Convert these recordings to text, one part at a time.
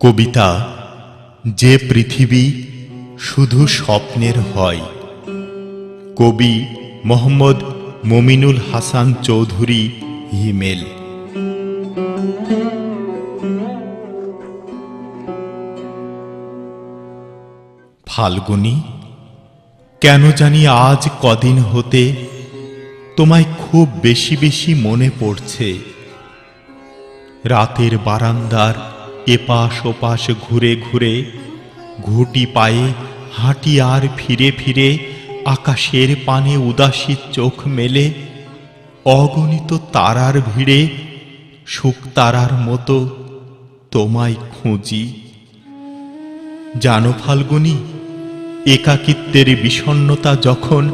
কবিতা যে পৃথিবী শুধু স্বপ্নের হয়। কবি মোহাম্মদ মমিনুল হাসান চৌধুরী হিমেল ফাল্গুনি, কেন জানি আজ কদিন হতে তোমায় খুব বেশি বেশি মনে পড়ছে। রাতের বারান্দার এপাশ ওপাশ ঘুরে ঘুরে, ঘুটি পায়ে হাঁটি আর ফিরে ফিরে আকাশের পানে উদাসী চোখ মেলে, অগণিত তারার ভিড়ে শুকতারার মতো তোমায় খুঁজি। জানো ফাল্গুনি একাকিত্বের বিষণ্ণতা যখন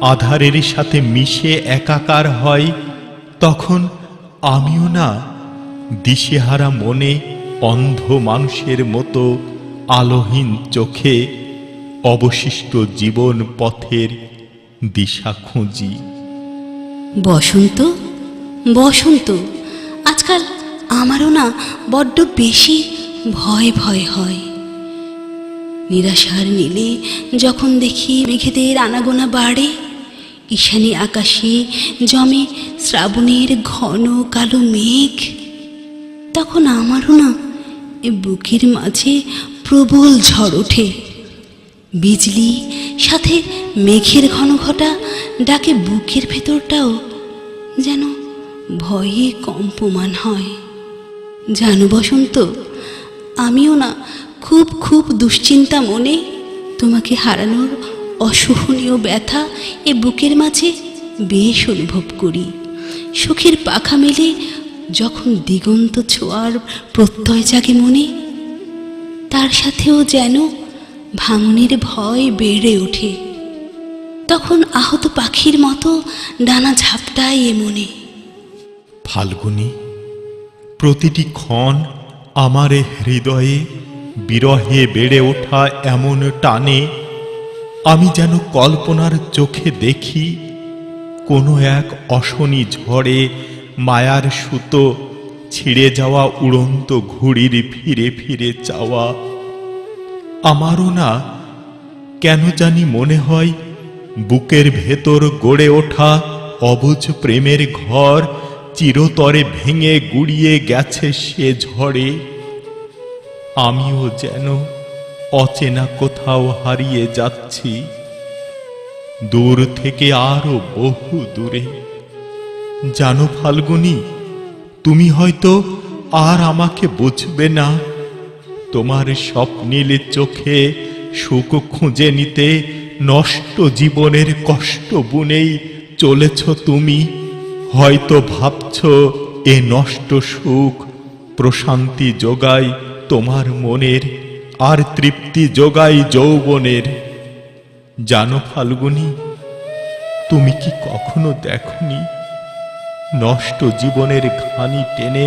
আধারের সাথে মিশে একাকার হয়, তখন আমিও না দিশেহারা মনে অন্ধ মানুষের মতো আলোহীন চোখে অবশিষ্ট জীবন পথের দিশা খুঁজি। বসন্ত বসন্ত, আজকাল আমারও না বড্ড বেশি ভয় ভয় হয়। নিরাশার নীলে যখন দেখি মেঘেদের আনাগোনা বাড়ে, ঈশানী আকাশে জমে শ্রাবণের ঘন কালো মেঘ, তখন আমারও না বুকের মাঝে প্রবল ঝড় ওঠে। বিজলি সাথে মেঘের ঘন ঘটা ডাকে বুকের ভেতরটাও যেন ভয়ে কম্পমান হয়। জানো বসন্ত, আমিও না খুব খুব দুশ্চিন্তা মনে তোমাকে হারানোর অসহনীয় ব্যথা এ বুকের মাঝে বেশ অনুভব করি। সুখের পাখা মেলে যখন দিগন্ত ছোঁয়ার প্রত্যয় জাগে মনে, তার সাথেও যেন ভাঙনের ভয় বেড়ে ওঠে। তখন আহত পাখির মতো ডানা ঝাপটায় এ মনে। ফাল্গুনি, প্রতিটি ক্ষণ আমার হৃদয়ে বিরহে বেড়ে ওঠা এমন টানে, আমি যেন কল্পনার চোখে দেখি, কোনো এক অশনি ঝড়ে মায়ার সুতো ছিঁড়ে যাওয়া উড়ন্ত ঘুড়ির ফিরে ফিরে চাওয়া। আমারও না কেন জানি মনে হয়, বুকের ভেতর গড়ে ওঠা অবুঝ প্রেমের ঘর চিরতরে ভেঙে গুড়িয়ে গেছে সে ঝড়ে। আমিও যেন অচেনা কোথাও হারিয়ে যাচ্ছি। দূর থেকে আরও বহু দূরে। জানো ফাল্গুনি, তুমি হয়তো আর আমাকে বুঝবে না। তোমার স্বপ্নীল চোখে সুখ খুঁজে নিতে নষ্ট জীবনের কষ্ট বুনেই চলেছ তুমি। হয়তো ভাবছ এ নষ্ট সুখ প্রশান্তি যোগায় তোমার মনের আর তৃপ্তি যোগায় যৌবনের। জানো ফাল্গুনি, তুমি কি কখনো দেখনি নষ্ট জীবনের ঘানি টেনে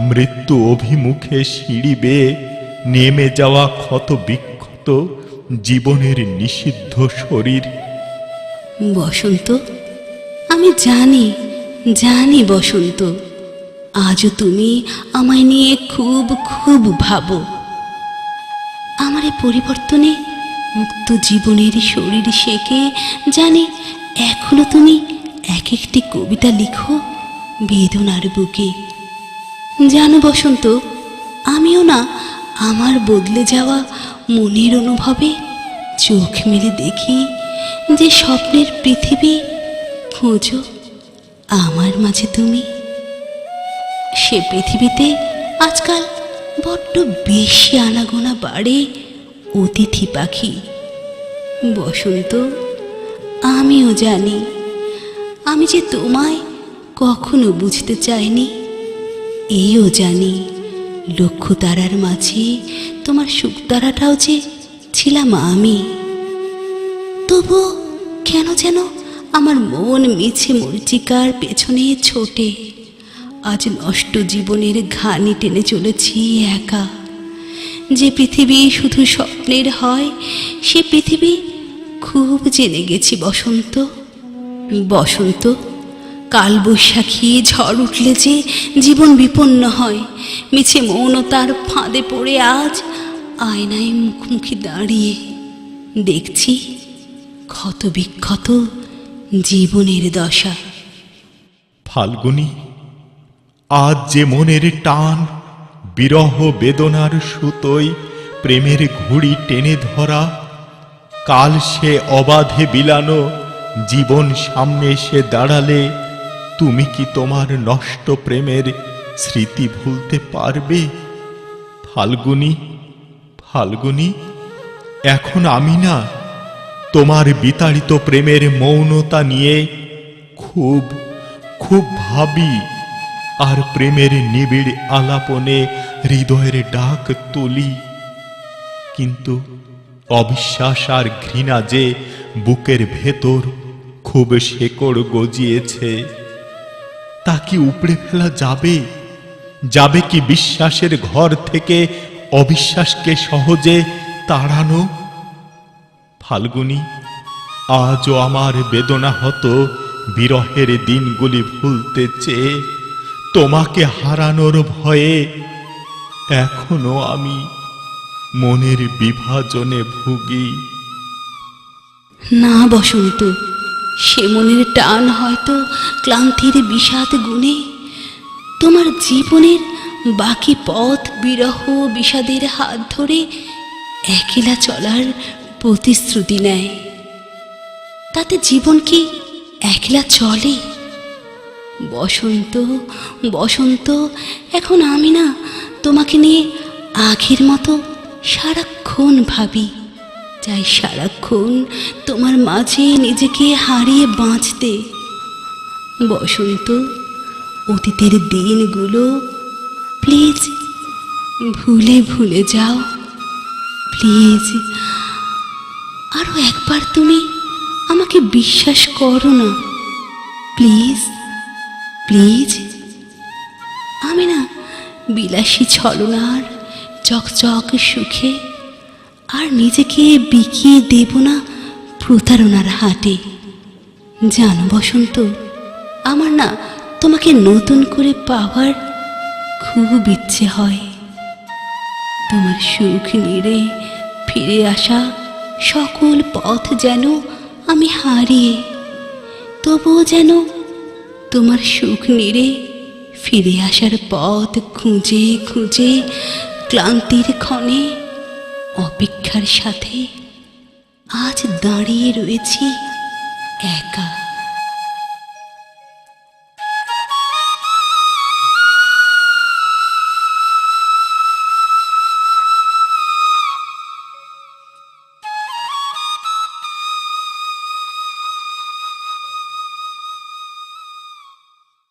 মৃত্যু অভিমুখে সিঁড়ি বেয়ে নেমে যাওয়া ক্ষত বিক্ষত জীবনের নিষিদ্ধ শরীর? বসন্ত, আমি জানি জানি বসন্ত। আজও তুমি আমায় নিয়ে খুব খুব ভাবো। আমার এই পরিবর্তনে মুক্ত জীবনের শরীর শেখে জানি এখনও তুমি এক একটি কবিতা লিখো বেদনার বুকে। জানো বসন্ত, আমিও না আমার বদলে যাওয়া মনের অনুভবে চোখ মেলে দেখি যে স্বপ্নের পৃথিবী, খোঁজো আমার মাঝে তুমি। সে পৃথিবীতে আজকাল বড্ড বেশি আনাগোনা বাড়ে অতিথি পাখি। বসন্ত, আমিও জানি, আমি যে তোমায় কখনো বুঝতে চাইনি এইও জানি লক্ষ্য তারার মাঝে তোমার সুখ তারাটাও যে ছিলাম আমি। তবু কেন যেন আমার মন মিছে মরিচিকার পেছনে ছোটে। আজ নষ্ট জীবনের ঘানি টেনে চলেছি একা। যে পৃথিবী শুধু স্বপ্নের হয়, সে পৃথিবী খুব জেনে গেছি বসন্ত। বসন্ত কাল বৈশাখী ঝড় উঠলে যে জীবন বিপন্ন হয়, মিছে মৌনতার ফাঁদে পড়ে আজ আয়নায় মুখোমুখি দাঁড়িয়ে দেখছি ক্ষত বিক্ষত জীবনের দশা। ফাল্গুনি আজ যে মনের টান, বিরহ বেদনার সুতোয় প্রেমের ঘুড়ি টেনে ধরা, কাল সে অবাধে বিলানো, জীবন সামনে এসে দাঁড়ালে, তুমি কি তোমার নষ্ট প্রেমের স্মৃতি ভুলতে পারবে? ফাল্গুনি ফাল্গুনি, এখন আমি না, তোমার বিতাড়িত প্রেমের মৌনতা নিয়ে খুব খুব ভাবি। আর প্রেমের নিবিড় আলাপনে হৃদয়ের ডাক তুলি। কিন্তু অবিশ্বাস আর ঘৃণা যে বুকের ভেতর খুব শেকড় গজিয়েছে, তা কি উপড়ে ফেলা যাবে? যাবে কি বিশ্বাসের ঘর থেকে অবিশ্বাসকে সহজে তাড়ানো? ফাল্গুনি, আজও আমার বেদনা হতো বিরহের দিনগুলি ভুলতে চেয়ে তোমাকে হারানোর ভয়ে এখনও আমি মনের বিভাজনে ভুগি। না বসন্ত, সে মনের টান হয়তো ক্লান্তির বিষাদ গুণে। তোমার জীবনের বাকি পথ বিরহ বিষাদের হাত ধরে একলা চলার প্রতিশ্রুতি নেয়। তাতে জীবন কি একলা চলে? বসন্ত বসন্ত, এখন আমি না তোমাকে নিয়ে আখের মতো সারাক্ষণ ভাবি। চাই সারাক্ষণ তোমার মাঝে নিজেকে হারিয়ে বাঁচতে। বসন্ত, অতীতের দিনগুলো প্লিজ ভুলে ভুলে যাও। প্লিজ আরও একবার তুমি আমাকে বিশ্বাস করো না। Please please. আমি না বিলাসী ছলনার চকচক সুখে আর নিজেকে বিকিয়ে দেব না প্রতারণার হাটে। জানো বসন্ত, আমার না তোমাকে নতুন করে পাওয়ার খুব ইচ্ছে হয়। তোমার সুখ নিড়ে ফিরে আসা সকল পথ যেন আমি হারিয়ে, তবুও যেন তোমার সুখ নিরে ফিরে আসার পথ খুঁজে খুঁজে ক্লান্তির ক্ষণে অপেক্ষার সাথে আজ দাঁড়িয়ে রয়েছি একা।